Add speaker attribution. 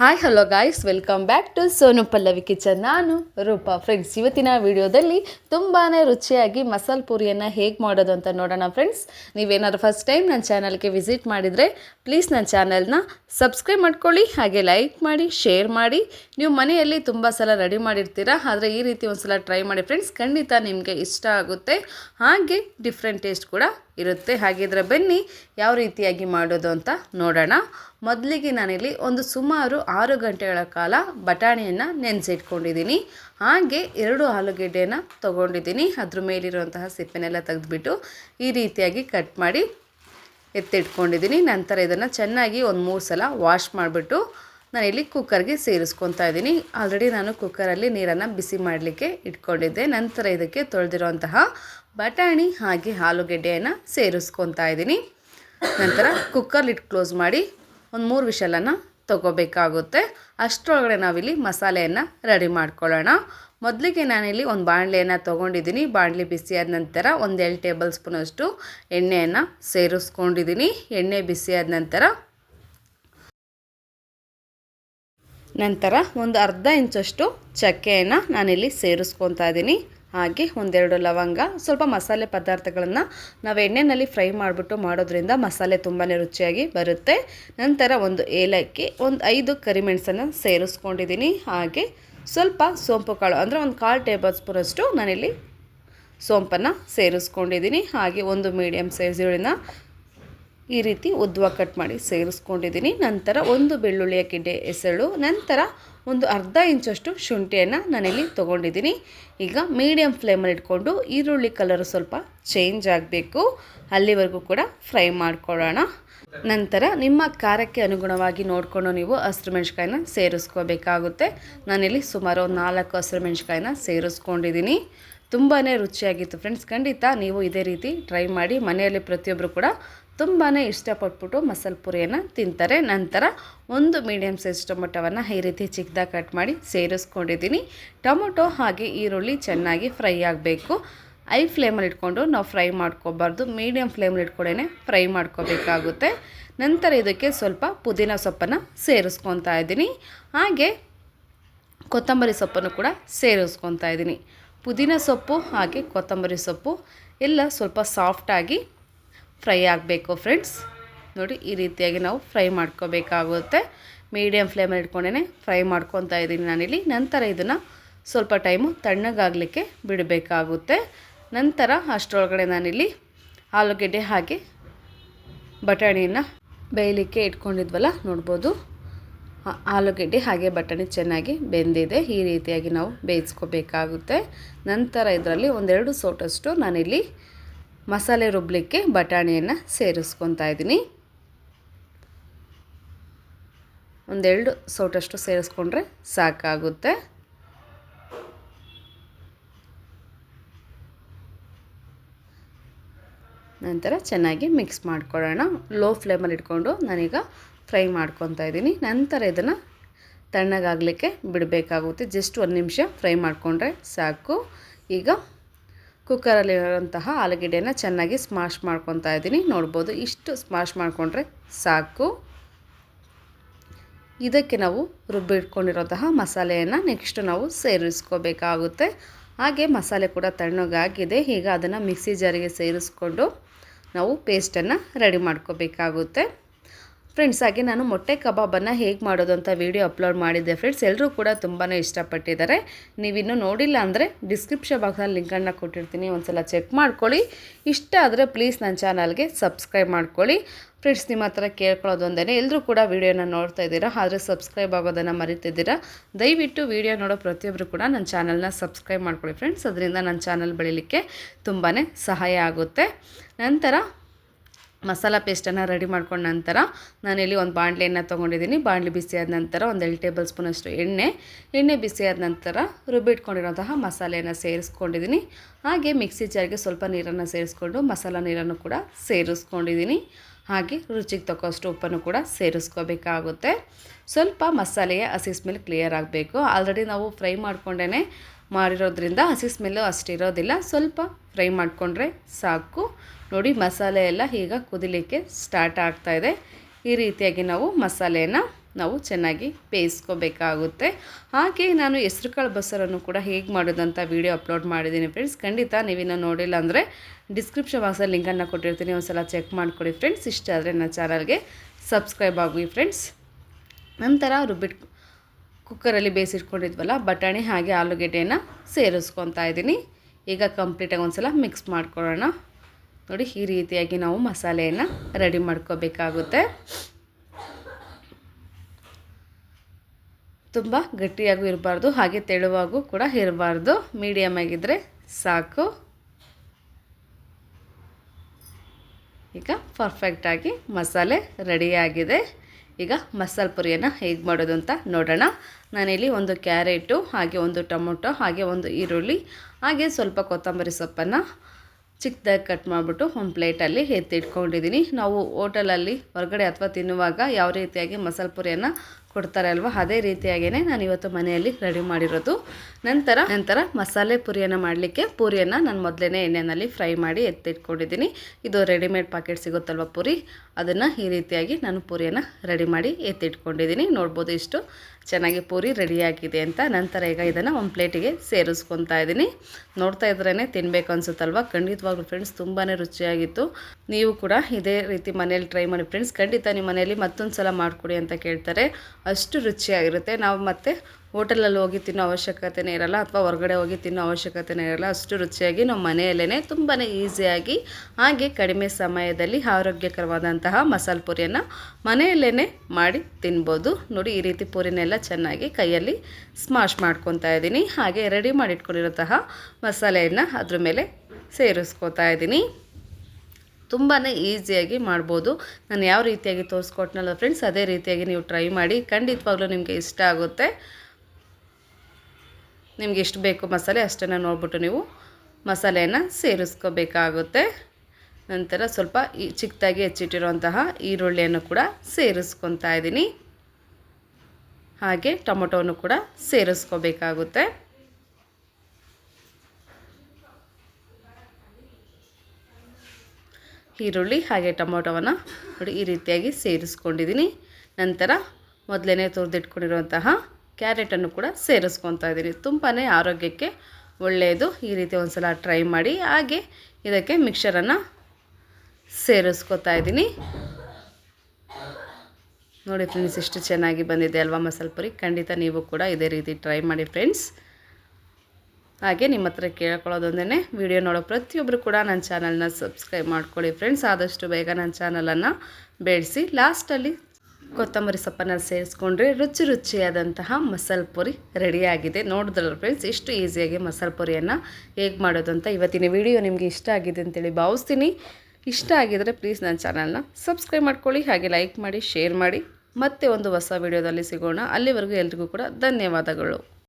Speaker 1: Hi hello guys welcome back to Sonu Pallavi kitchen ನಾನು Roopa. Friends ಇವತ್ತಿನ ವಿಡಿಯೋದಲ್ಲಿ ತುಂಬಾ ರುಚಿಯಾಗಿ ಮಸಾಲೆ ಪೂರಿಯನ್ನು ಹೇಗೆ ಮಾಡೋದು ಅಂತ ನೋಡೋಣ ಫ್ರೆಂಡ್ಸ್ ನೀವೇನಾದ್ರು ಫಸ್ಟ್ ಟೈಮ್ ನನ್ನ ಚಾನಲ್ಗೆ ವಿಸಿಟ್ ಮಾಡಿದರೆ ಪ್ಲೀಸ್ ನನ್ನ ಚಾನಲ್ನ ಸಬ್ಸ್ಕ್ರೈಬ್ ಮಾಡ್ಕೊಳ್ಳಿ, ಹಾಗೆ ಲೈಕ್ ಮಾಡಿ ಶೇರ್ ಮಾಡಿ. ನೀವು ಮನೆಯಲ್ಲಿ ತುಂಬ ಸಲ ರೆಡಿ ಮಾಡಿರ್ತೀರಾ, ಆದರೆ ಈ ರೀತಿ ಒಂದು ಸಲ ಟ್ರೈ ಮಾಡಿ ಫ್ರೆಂಡ್ಸ್ ಖಂಡಿತ ನಿಮಗೆ ಇಷ್ಟ ಆಗುತ್ತೆ. ಹಾಗೆ ಡಿಫ್ರೆಂಟ್ ಟೇಸ್ಟ್ ಕೂಡ ಇರುತ್ತೆ. ಹಾಗಿದ್ರೆ ಬನ್ನಿ, ಯಾವ ರೀತಿಯಾಗಿ ಮಾಡೋದು ಅಂತ ನೋಡೋಣ. ಮೊದಲಿಗೆ ನಾನಿಲ್ಲಿ ಒಂದು ಸುಮಾರು ಆರು ಗಂಟೆಗಳ ಕಾಲ ಬಟಾಣಿಯನ್ನು ನೆನೆಸಿಟ್ಕೊಂಡಿದ್ದೀನಿ. ಹಾಗೆ ಎರಡು ಆಲೂಗೆಡ್ಡೆಯನ್ನು ತೊಗೊಂಡಿದ್ದೀನಿ. ಅದ್ರ ಮೇಲಿರುವಂತಹ ಸಿಪ್ಪೆನೆಲ್ಲ ತೆಗೆದುಬಿಟ್ಟು ಈ ರೀತಿಯಾಗಿ ಕಟ್ ಮಾಡಿ ಎತ್ತಿಟ್ಕೊಂಡಿದ್ದೀನಿ. ನಂತರ ಇದನ್ನು ಚೆನ್ನಾಗಿ ಒಂದು ಮೂರು ಸಲ ವಾಶ್ ಮಾಡಿಬಿಟ್ಟು ನಾನಿಲ್ಲಿ ಕುಕ್ಕರ್ಗೆ ಸೇರಿಸ್ಕೊತಾ ಇದ್ದೀನಿ. ಆಲ್ರೆಡಿ ನಾನು ಕುಕ್ಕರಲ್ಲಿ ನೀರನ್ನು ಬಿಸಿ ಮಾಡಲಿಕ್ಕೆ ಇಟ್ಕೊಂಡಿದ್ದೆ. ನಂತರ ಇದಕ್ಕೆ ತೊಳೆದಿರುವಂತಹ ಬಟಾಣಿ ಹಾಗೆ ಆಲೂಗೆಡ್ಡೆಯನ್ನು ಸೇರಿಸ್ಕೊತಾ ಇದ್ದೀನಿ. ನಂತರ ಕುಕ್ಕರ್ ಲಿಟ್ ಕ್ಲೋಸ್ ಮಾಡಿ ಒಂದು ಮೂರು ವಿಷಲನ್ನು ತೊಗೋಬೇಕಾಗುತ್ತೆ. ಅಷ್ಟರೊಳಗಡೆ ನಾವಿಲ್ಲಿ ಮಸಾಲೆಯನ್ನು ರೆಡಿ ಮಾಡ್ಕೊಳ್ಳೋಣ. ಮೊದಲಿಗೆ ನಾನಿಲ್ಲಿ ಒಂದು ಬಾಣಲೆಯನ್ನು ತೊಗೊಂಡಿದ್ದೀನಿ. ಬಾಣಲೆ ಬಿಸಿಯಾದ ನಂತರ ಒಂದು ಎರಡು ಟೇಬಲ್ ಸ್ಪೂನಷ್ಟು ಎಣ್ಣೆಯನ್ನು ಸೇರಿಸ್ಕೊಂಡಿದ್ದೀನಿ. ಎಣ್ಣೆ ಬಿಸಿಯಾದ ನಂತರ ನಂತರ ಒಂದು ಅರ್ಧ ಇಂಚಷ್ಟು ಚಕ್ಕೆಯನ್ನು ನಾನಿಲ್ಲಿ ಸೇರಿಸ್ಕೊತಾ ಇದ್ದೀನಿ. ಹಾಗೆ ಒಂದೆರಡು ಲವಂಗ, ಸ್ವಲ್ಪ ಮಸಾಲೆ ಪದಾರ್ಥಗಳನ್ನು ನಾವು ಎಣ್ಣೆಯಲ್ಲಿ ಫ್ರೈ ಮಾಡಿಬಿಟ್ಟು ಮಾಡೋದ್ರಿಂದ ಮಸಾಲೆ ತುಂಬಾ ರುಚಿಯಾಗಿ ಬರುತ್ತೆ. ನಂತರ ಒಂದು ಏಲಕ್ಕಿ, ಒಂದು ಐದು ಕರಿಮೆಣಸನ್ನು ಸೇರಿಸ್ಕೊಂಡಿದ್ದೀನಿ. ಹಾಗೆ ಸ್ವಲ್ಪ ಸೋಂಪು ಕಾಳು, ಅಂದರೆ ಒಂದು ಕಾಲು ಟೇಬಲ್ ಸ್ಪೂನಷ್ಟು ನಾನಿಲ್ಲಿ ಸೋಂಪನ್ನು ಸೇರಿಸ್ಕೊಂಡಿದ್ದೀನಿ. ಹಾಗೆ ಒಂದು ಮೀಡಿಯಮ್ ಸೈಜ್ ಈರುಳ್ಳಿನ ಈ ರೀತಿ ಉದ್ದುವ ಕಟ್ ಮಾಡಿ ಸೇರಿಸ್ಕೊಂಡಿದ್ದೀನಿ. ನಂತರ ಒಂದು ಬೆಳ್ಳುಳ್ಳಿಯ ಕಿಡ್ಡೆ ಹೆಸರು ನಂತರ ಒಂದು ಅರ್ಧ ಇಂಚಷ್ಟು ಶುಂಠಿಯನ್ನು ನಾನಿಲ್ಲಿ ತೊಗೊಂಡಿದ್ದೀನಿ. ಈಗ ಮೀಡಿಯಮ್ ಫ್ಲೇಮಲ್ಲಿ ಇಟ್ಕೊಂಡು ಈರುಳ್ಳಿ ಕಲರು ಸ್ವಲ್ಪ ಚೇಂಜ್ ಆಗಬೇಕು. ಅಲ್ಲಿವರೆಗೂ ಕೂಡ ಫ್ರೈ ಮಾಡ್ಕೊಳ್ಳೋಣ. ನಂತರ ನಿಮ್ಮ ಖಾರಕ್ಕೆ ಅನುಗುಣವಾಗಿ ನೋಡಿಕೊಂಡು ನೀವು ಹಸಿರು ಮೆಣಸಿಕಾಯಿನ ಸೇರಿಸ್ಕೋಬೇಕಾಗುತ್ತೆ. ನಾನಿಲ್ಲಿ ಸುಮಾರು ನಾಲ್ಕು ಹಸಿರು ಮೆಣಸಿಕಾಯಿನ ಸೇರಿಸ್ಕೊಂಡಿದ್ದೀನಿ. ತುಂಬಾ ರುಚಿಯಾಗಿತ್ತು ಫ್ರೆಂಡ್ಸ್ ಖಂಡಿತ ನೀವು ಇದೇ ರೀತಿ ಟ್ರೈ ಮಾಡಿ ಮನೆಯಲ್ಲಿ ಪ್ರತಿಯೊಬ್ಬರು ಕೂಡ ತುಂಬಾ ಇಷ್ಟಪಟ್ಬಿಟ್ಟು ಮಸಾಲೆ ಪುರಿಯನ್ನು ತಿಂತಾರೆ. ನಂತರ ಒಂದು ಮೀಡಿಯಮ್ ಸೈಜ್ ಟೊಮೊಟೊವನ್ನು ಈ ರೀತಿ ಚಿಕ್ಕದಾಗಿ ಕಟ್ ಮಾಡಿ ಸೇರಿಸ್ಕೊಂಡಿದ್ದೀನಿ. ಟೊಮೊಟೊ ಹಾಗೆ ಈರುಳ್ಳಿ ಚೆನ್ನಾಗಿ ಫ್ರೈ ಆಗಬೇಕು. ಐ ಫ್ಲೇಮಲ್ಲಿ ಇಟ್ಕೊಂಡು ನಾವು ಫ್ರೈ ಮಾಡ್ಕೋಬಾರ್ದು. ಮೀಡಿಯಮ್ ಫ್ಲೇಮಲ್ಲಿ ಇಟ್ಕೊಂಡೇ ಫ್ರೈ ಮಾಡ್ಕೋಬೇಕಾಗುತ್ತೆ. ನಂತರ ಇದಕ್ಕೆ ಸ್ವಲ್ಪ ಪುದೀನ ಸೊಪ್ಪನ್ನು ಸೇರಿಸ್ಕೊತಾ ಇದ್ದೀನಿ. ಹಾಗೆ ಕೊತ್ತಂಬರಿ ಸೊಪ್ಪನ್ನು ಕೂಡ ಸೇರಿಸ್ಕೊತಾ ಇದ್ದೀನಿ. ಪುದೀನ ಸೊಪ್ಪು ಹಾಗೆ ಕೊತ್ತಂಬರಿ ಸೊಪ್ಪು ಎಲ್ಲ ಸ್ವಲ್ಪ ಸಾಫ್ಟಾಗಿ ಫ್ರೈ ಆಗಬೇಕು ಫ್ರೆಂಡ್ಸ್. ನೋಡಿ ಈ ರೀತಿಯಾಗಿ ನಾವು ಫ್ರೈ ಮಾಡ್ಕೋಬೇಕಾಗುತ್ತೆ. ಮೀಡಿಯಮ್ ಫ್ಲೇಮಲ್ಲಿ ಇಟ್ಕೊಂಡೇ ಫ್ರೈ ಮಾಡ್ಕೊತಾ ಇದ್ದೀನಿ ನಾನಿಲ್ಲಿ. ನಂತರ ಇದನ್ನು ಸ್ವಲ್ಪ ಟೈಮು ತಣ್ಣಗಾಗಲಿಕ್ಕೆ ಬಿಡಬೇಕಾಗುತ್ತೆ. ನಂತರ ಅಷ್ಟರೊಳಗಡೆ ನಾನಿಲ್ಲಿ ಆಲೂಗೆಡ್ಡೆ ಹಾಗೆ ಬಟಾಣಿಯನ್ನು ಬೇಯಲಿಕ್ಕೆ ಇಟ್ಕೊಂಡಿದ್ವಲ್ಲ, ನೋಡ್ಬೋದು. ಆಲೂಗೆಡ್ಡೆ ಹಾಗೆ ಬಟಾಣಿ ಚೆನ್ನಾಗಿ ಬೆಂದಿದೆ. ಈ ರೀತಿಯಾಗಿ ನಾವು ಬೇಯಿಸ್ಕೋಬೇಕಾಗುತ್ತೆ. ನಂತರ ಇದರಲ್ಲಿ ಒಂದೆರಡು ಸೋಟಷ್ಟು ನಾನಿಲ್ಲಿ ಮಸಾಲೆ ರುಬ್ಲಿಕ್ಕೆ ಬಟಾಣಿಯನ್ನು ಸೇರಿಸ್ಕೊತಾ ಇದ್ದೀನಿ. ಒಂದೆರಡು ಸೋಟಷ್ಟು ಸೇರಿಸ್ಕೊಂಡ್ರೆ ಸಾಕಾಗುತ್ತೆ. ನಂತರ ಚೆನ್ನಾಗಿ ಮಿಕ್ಸ್ ಮಾಡ್ಕೊಳ್ಳೋಣ. ಲೋ ಫ್ಲೇಮಲ್ಲಿ ಇಟ್ಕೊಂಡು ನಾನೀಗ ಫ್ರೈ ಮಾಡ್ಕೊತಾ ಇದ್ದೀನಿ. ನಂತರ ಇದನ್ನು ತಣ್ಣಗಾಗಲಿಕ್ಕೆ ಬಿಡಬೇಕಾಗುತ್ತೆ. ಜಸ್ಟ್ ಒಂದು ನಿಮಿಷ ಫ್ರೈ ಮಾಡಿಕೊಂಡ್ರೆ ಸಾಕು. ಈಗ ಕುಕ್ಕರಲ್ಲಿರುವಂತಹ ಆಲೂಗಡ್ಡೆನ ಚೆನ್ನಾಗಿ ಸ್ಮಾಶ್ ಮಾಡ್ಕೊತಾ ಇದ್ದೀನಿ. ನೋಡ್ಬೋದು ಇಷ್ಟು ಸ್ಮಾಶ್ ಮಾಡಿಕೊಂಡ್ರೆ ಸಾಕು. ಇದಕ್ಕೆ ನಾವು ರುಬ್ಬಿಟ್ಕೊಂಡಿರೋಂತಹ ಮಸಾಲೆಯನ್ನು ನೆಕ್ಸ್ಟ್ ನಾವು ಸೇರಿಸ್ಕೋಬೇಕಾಗುತ್ತೆ. ಹಾಗೆ ಮಸಾಲೆ ಕೂಡ ತಣ್ಣಗಾಗಿದೆ. ಈಗ ಅದನ್ನು ಮಿಕ್ಸಿ ಜಾರಿಗೆ ಸೇರಿಸ್ಕೊಂಡು ನಾವು ಪೇಸ್ಟನ್ನು ರೆಡಿ ಮಾಡ್ಕೋಬೇಕಾಗುತ್ತೆ. ಫ್ರೆಂಡ್ಸ್ ಹಾಗೆ ನಾನು ಮೊಟ್ಟೆ ಕಬಾಬನ್ನು ಹೇಗೆ ಮಾಡೋದು ಅಂತ ವೀಡಿಯೋ ಅಪ್ಲೋಡ್ ಮಾಡಿದ್ದೆ ಫ್ರೆಂಡ್ಸ್ ಎಲ್ಲರೂ ಕೂಡ ತುಂಬಾ ಇಷ್ಟಪಟ್ಟಿದ್ದಾರೆ. ನೀವಿನ್ನೂ ನೋಡಿಲ್ಲ ಅಂದರೆ ಡಿಸ್ಕ್ರಿಪ್ಷನ್ ಬಾಕ್ಸಲ್ಲಿ ಲಿಂಕನ್ನು ಕೊಟ್ಟಿರ್ತೀನಿ. ಒಂದು ಸಲ ಚೆಕ್ ಮಾಡ್ಕೊಳ್ಳಿ. ಇಷ್ಟ ಆದರೆ ಪ್ಲೀಸ್ ನನ್ನ ಚಾನಲ್ಗೆ ಸಬ್ಸ್ಕ್ರೈಬ್ ಮಾಡ್ಕೊಳ್ಳಿ. ಫ್ರೆಂಡ್ಸ್ ನಿಮ್ಮ ಹತ್ರ ಕೇಳ್ಕೊಳ್ಳೋದೊಂದೇ ಎಲ್ಲರೂ ಕೂಡ ವೀಡಿಯೋನ ನೋಡ್ತಾ ಇದ್ದೀರಾ? ಆದರೆ ಸಬ್ಸ್ಕ್ರೈಬ್ ಆಗೋದನ್ನು ಮರಿತಿದ್ದೀರಾ? ದಯವಿಟ್ಟು ವೀಡಿಯೋ ನೋಡೋ ಪ್ರತಿಯೊಬ್ಬರು ಕೂಡ ನನ್ನ ಚಾನಲ್ನ ಸಬ್ಸ್ಕ್ರೈಬ್ ಮಾಡ್ಕೊಳ್ಳಿ ಫ್ರೆಂಡ್ಸ್ ಅದರಿಂದ ನನ್ನ ಚಾನಲ್ ಬೆಳೀಲಿಕ್ಕೆ ತುಂಬಾ ಸಹಾಯ ಆಗುತ್ತೆ. ನಂತರ ಮಸಾಲ ಪೇಸ್ಟನ್ನು ರೆಡಿ ಮಾಡ್ಕೊಂಡ ನಂತರ ನಾನಿಲ್ಲಿ ಒಂದು ಬಾಣಲೆಯನ್ನು ತೊಗೊಂಡಿದ್ದೀನಿ. ಬಾಣಲೆ ಬಿಸಿಯಾದ ನಂತರ ಒಂದು ಎರಡು ಟೇಬಲ್ ಸ್ಪೂನಷ್ಟು ಎಣ್ಣೆ. ಎಣ್ಣೆ ಬಿಸಿಯಾದ ನಂತರ ರುಬ್ಬಿಟ್ಕೊಂಡಿರೋಂತಹ ಮಸಾಲೆಯನ್ನು ಸೇರಿಸ್ಕೊಂಡಿದ್ದೀನಿ. ಹಾಗೆ ಮಿಕ್ಸಿ ಜಾರಿಗೆ ಸ್ವಲ್ಪ ನೀರನ್ನು ಸೇರಿಸ್ಕೊಂಡು ಮಸಾಲ ನೀರನ್ನು ಕೂಡ ಸೇರಿಸ್ಕೊಂಡಿದ್ದೀನಿ. ಹಾಗೆ ರುಚಿಗೆ ತಕ್ಕಷ್ಟು ಉಪ್ಪನ್ನು ಕೂಡ ಸೇರಿಸ್ಕೋಬೇಕಾಗುತ್ತೆ. ಸ್ವಲ್ಪ ಮಸಾಲೆಯ ಹಸಿ ಮೇಲೆ ಕ್ಲಿಯರ್ ಆಗಬೇಕು. ಆಲ್ರೆಡಿ ನಾವು ಫ್ರೈ ಮಾಡ್ಕೊಂಡೇ ಮಾಡಿರೋದ್ರಿಂದ ಹಸಿ ಸ್ಮೆಲ್ಲು ಅಷ್ಟಿರೋದಿಲ್ಲ. ಸ್ವಲ್ಪ ಫ್ರೈ ಮಾಡಿಕೊಂಡ್ರೆ ಸಾಕು. ನೋಡಿ, ಮಸಾಲೆ ಎಲ್ಲ ಈಗ ಕುದಿಲಿಕ್ಕೆ ಸ್ಟಾರ್ಟ್ ಆಗ್ತಾಯಿದೆ ಈ ರೀತಿಯಾಗಿ ನಾವು ಮಸಾಲೆಯನ್ನು ನಾವು ಚೆನ್ನಾಗಿ ಬೇಯಿಸ್ಕೋಬೇಕಾಗುತ್ತೆ. ಹಾಗೆ ನಾನು ಹೆಸ್ರುಕಾಳು ಬಸ್ಸರನ್ನು ಕೂಡ ಹೇಗೆ ಮಾಡೋದಂತ ವೀಡಿಯೋ ಅಪ್ಲೋಡ್ ಮಾಡಿದ್ದೀನಿ ಫ್ರೆಂಡ್ಸ್ ಖಂಡಿತ ನೀವಿನ್ನು ನೋಡಿಲ್ಲ ಅಂದರೆ ಡಿಸ್ಕ್ರಿಪ್ಷನ್ ಬಾಕ್ಸಲ್ಲಿ ಲಿಂಕನ್ನು ಕೊಟ್ಟಿರ್ತೀನಿ. ಒಂದು ಸಲ ಚೆಕ್ ಮಾಡಿಕೊಡಿ ಫ್ರೆಂಡ್ಸ್ ಇಷ್ಟ ಆದರೆ ನನ್ನ ಚಾನಲ್ಗೆ ಸಬ್ಸ್ಕ್ರೈಬ್ ಆಗಿ ಫ್ರೆಂಡ್ಸ್ ನಂತರ ರುಬ್ಬಿಟ್ಟು ಕುಕ್ಕರಲ್ಲಿ ಬೇಯಿಸಿಟ್ಕೊಂಡಿದ್ವಲ್ಲ ಬಟಾಣಿ ಹಾಗೆ ಆಲೂಗೆಡ್ಡೆಯನ್ನು ಸೇರಿಸ್ಕೊತಾ ಇದ್ದೀನಿ. ಈಗ ಕಂಪ್ಲೀಟಾಗಿ ಒಂದು ಸಲ ಮಿಕ್ಸ್ ಮಾಡ್ಕೊಳ್ಳೋಣ. ನೋಡಿ, ಈ ರೀತಿಯಾಗಿ ನಾವು ಮಸಾಲೆಯನ್ನು ರೆಡಿ ಮಾಡ್ಕೋಬೇಕಾಗುತ್ತೆ. ತುಂಬ ಗಟ್ಟಿಯಾಗೂ ಇರಬಾರ್ದು, ಹಾಗೆ ತೆಳುವಾಗೂ ಕೂಡ ಇರಬಾರ್ದು. ಮೀಡಿಯಮ್ ಆಗಿದ್ದರೆ ಸಾಕು. ಈಗ ಪರ್ಫೆಕ್ಟಾಗಿ ಮಸಾಲೆ ರೆಡಿಯಾಗಿದೆ ಈಗ ಮಸಾಲೆ ಪುರಿಯನ್ನು ಹೇಗೆ ಮಾಡೋದು ಅಂತ ನೋಡೋಣ. ನಾನಿಲ್ಲಿ ಒಂದು ಕ್ಯಾರೆಟು, ಹಾಗೆ ಒಂದು ಟೊಮೊಟೊ, ಹಾಗೆ ಒಂದು ಈರುಳ್ಳಿ, ಹಾಗೆ ಸ್ವಲ್ಪ ಕೊತ್ತಂಬರಿ ಸೊಪ್ಪನ್ನು ಚಿಕ್ಕದಾಗಿ ಕಟ್ ಮಾಡಿಬಿಟ್ಟು ಒಂದು ಪ್ಲೇಟಲ್ಲಿ ಎತ್ತಿಟ್ಕೊಂಡಿದ್ದೀನಿ. ನಾವು ಹೋಟೆಲಲ್ಲಿ ಹೊರಗಡೆ ಅಥವಾ ತಿನ್ನುವಾಗ ಯಾವ ರೀತಿಯಾಗಿ ಮಸಾಲೆ ಪುರಿಯನ್ನು ಕೊಡ್ತಾರೆ ಅಲ್ವಾ? ಅದೇ ರೀತಿಯಾಗಿಯೇ ನಾನು ಇವತ್ತು ಮನೆಯಲ್ಲಿ ರೆಡಿ ಮಾಡಿರೋದು. ನಂತರ ನಂತರ ಮಸಾಲೆ ಪುರಿಯನ್ನು ಮಾಡಲಿಕ್ಕೆ ಪೂರಿಯನ್ನು ನಾನು ಮೊದಲೇ ಎಣ್ಣೆಯಲ್ಲಿ ಫ್ರೈ ಮಾಡಿ ಎತ್ತಿಟ್ಕೊಂಡಿದ್ದೀನಿ. ಇದು ರೆಡಿಮೇಡ್ ಪಾಕೆಟ್ ಸಿಗುತ್ತಲ್ವ ಪುರಿ? ಅದನ್ನು ಈ ರೀತಿಯಾಗಿ ನಾನು ಪೂರಿಯನ್ನು ರೆಡಿ ಮಾಡಿ ಎತ್ತಿಟ್ಕೊಂಡಿದ್ದೀನಿ. ನೋಡ್ಬೋದು ಇಷ್ಟು ಚೆನ್ನಾಗಿ ಪೂರಿ ರೆಡಿಯಾಗಿದೆ ಅಂತ. ನಂತರ ಈಗ ಇದನ್ನು ಒಂದು ಪ್ಲೇಟಿಗೆ ಸೇರಿಸ್ಕೊತಾ ಇದ್ದೀನಿ. ನೋಡ್ತಾ ಇದ್ರೇ ತಿನ್ನಬೇಕು ಅನಿಸುತ್ತಲ್ವ? ಖಂಡಿತವಾಗ್ಲೂ ಫ್ರೆಂಡ್ಸ್ ತುಂಬಾ ರುಚಿಯಾಗಿತ್ತು. ನೀವು ಕೂಡ ಇದೇ ರೀತಿ ಮನೇಲಿ ಟ್ರೈ ಮಾಡಿ ಫ್ರೆಂಡ್ಸ್ ಖಂಡಿತ ನಿಮ್ಮ ಮನೆಯಲ್ಲಿ ಮತ್ತೊಂದು ಸಲ ಮಾಡಿಕೊಡಿ ಅಂತ ಕೇಳ್ತಾರೆ. ಅಷ್ಟು ರುಚಿಯಾಗಿರುತ್ತೆ. ನಾವು ಮತ್ತೆ ಹೋಟೆಲಲ್ಲಿ ಹೋಗಿ ತಿನ್ನೋ ಅವಶ್ಯಕತೆನೇ ಇರಲ್ಲ ಅಥವಾ ಹೊರಗಡೆ ಹೋಗಿ ತಿನ್ನೋ ಅವಶ್ಯಕತೆನೇ ಇರಲ್ಲ. ಅಷ್ಟು ರುಚಿಯಾಗಿ ನಾವು ಮನೆಯಲ್ಲೇ ತುಂಬಾ ಈಸಿಯಾಗಿ ಹಾಗೆ ಕಡಿಮೆ ಸಮಯದಲ್ಲಿ ಆರೋಗ್ಯಕರವಾದಂತಹ ಮಸಾಲೆ ಪೂರಿಯನ್ನು ಮನೆಯಲ್ಲೇ ಮಾಡಿ ತಿನ್ಬೋದು. ನೋಡಿ ಈ ರೀತಿ ಪೂರಿನೆಲ್ಲ ಚೆನ್ನಾಗಿ ಕೈಯಲ್ಲಿ ಸ್ಮಾಶ್ ಮಾಡ್ಕೊತಾ ಇದ್ದೀನಿ. ಹಾಗೆ ರೆಡಿ ಮಾಡಿಟ್ಕೊಂಡಿರೋಂತಹ ಮಸಾಲೆಯನ್ನು ಅದ್ರ ಮೇಲೆ ಸೇರಿಸ್ಕೊತಾ ಇದ್ದೀನಿ. ತುಂಬಾ ಈಸಿಯಾಗಿ ಮಾಡ್ಬೋದು. ನಾನು ಯಾವ ರೀತಿಯಾಗಿ ತೋರಿಸ್ಕೊಟ್ನಲ್ಲ ಫ್ರೆಂಡ್ಸ್, ಅದೇ ರೀತಿಯಾಗಿ ನೀವು ಟ್ರೈ ಮಾಡಿ. ಖಂಡಿತವಾಗ್ಲೂ ನಿಮಗೆ ಇಷ್ಟ ಆಗುತ್ತೆ. ನಿಮ್ಗೆ ಎಷ್ಟು ಬೇಕು ಮಸಾಲೆ, ಅಷ್ಟನ್ನು ನೋಡ್ಬಿಟ್ಟು ನೀವು ಮಸಾಲೆಯನ್ನು ಸೇರಿಸ್ಕೋಬೇಕಾಗುತ್ತೆ. ನಂತರ ಸ್ವಲ್ಪ ಈ ಚಿಕ್ಕದಾಗಿ ಹೆಚ್ಚಿಟ್ಟಿರುವಂತಹ ಈರುಳ್ಳಿಯನ್ನು ಕೂಡ ಸೇರಿಸ್ಕೊತಾ ಇದ್ದೀನಿ. ಹಾಗೆ ಟೊಮೊಟೊವನ್ನು ಕೂಡ ಸೇರಿಸ್ಕೋಬೇಕಾಗುತ್ತೆ. ಈರುಳ್ಳಿ ಹಾಗೆ ಟೊಮೊಟೊವನ್ನು ನೋಡಿ ಈ ರೀತಿಯಾಗಿ ಸೇರಿಸ್ಕೊಂಡಿದ್ದೀನಿ. ನಂತರ ಮೊದಲೇ ತುರಿದಿಟ್ಕೊಂಡಿರುವಂತಹ ಕ್ಯಾರೆಟನ್ನು ಕೂಡ ಸೇರಿಸ್ಕೊತಾ ಇದ್ದೀನಿ. ತುಂಬಾ ಆರೋಗ್ಯಕ್ಕೆ ಒಳ್ಳೆಯದು. ಈ ರೀತಿ ಒಂದು ಸಲ ಟ್ರೈ ಮಾಡಿ. ಹಾಗೆ ಇದಕ್ಕೆ ಮಿಕ್ಸರನ್ನು ಸೇರಿಸ್ಕೊತಾ ಇದ್ದೀನಿ. ನೋಡಿ ಫ್ರೆಂಡ್ಸ್ ಎಷ್ಟು ಚೆನ್ನಾಗಿ ಬಂದಿದೆ ಅಲ್ವಾ ಮಸಾಲೆ ಪುರಿ. ಖಂಡಿತ ನೀವು ಕೂಡ ಇದೇ ರೀತಿ ಟ್ರೈ ಮಾಡಿ ಫ್ರೆಂಡ್ಸ್. ಹಾಗೆ ನಿಮ್ಮ ಹತ್ರ ಕೇಳ್ಕೊಳ್ಳೋದೊಂದೇ ವಿಡಿಯೋ ನೋಡೋ ಪ್ರತಿಯೊಬ್ಬರು ಕೂಡ ನನ್ನ ಚಾನಲ್ನ ಸಬ್ಸ್ಕ್ರೈಬ್ ಮಾಡ್ಕೊಳ್ಳಿ ಫ್ರೆಂಡ್ಸ್. ಆದಷ್ಟು ಬೇಗ ನನ್ನ ಚಾನಲನ್ನು ಬೆಳೆಸಿ. ಲಾಸ್ಟಲ್ಲಿ ಕೊತ್ತಂಬರಿ ಸೊಪ್ಪನ್ನು ಸೇರಿಸ್ಕೊಂಡ್ರೆ ರುಚಿ ರುಚಿಯಾದಂತಹ ಮಸಾಲ ಪುರಿ ರೆಡಿಯಾಗಿದೆ. ನೋಡಿದ್ರಲ್ಲ ಫ್ರೆಂಡ್ಸ್ ಎಷ್ಟು ಈಸಿಯಾಗಿ ಮಸಾಲ ಪುರಿಯನ್ನು ಹೇಗೆ ಮಾಡೋದು ಅಂತ ಇವತ್ತಿನ ವಿಡಿಯೋ ನಿಮಗೆ ಇಷ್ಟ ಆಗಿದೆ ಅಂತೇಳಿ ಭಾವಿಸ್ತೀನಿ. ಇಷ್ಟ ಆಗಿದರೆ ಪ್ಲೀಸ್ ನನ್ನ ಚಾನಲ್ನ ಸಬ್ಸ್ಕ್ರೈಬ್ ಮಾಡ್ಕೊಳ್ಳಿ, ಹಾಗೆ ಲೈಕ್ ಮಾಡಿ, ಶೇರ್ ಮಾಡಿ. ಮತ್ತೆ ಒಂದು ಹೊಸ ವಿಡಿಯೋದಲ್ಲಿ ಸಿಗೋಣ. ಅಲ್ಲಿವರೆಗೂ ಎಲ್ರಿಗೂ ಕೂಡ ಧನ್ಯವಾದಗಳು.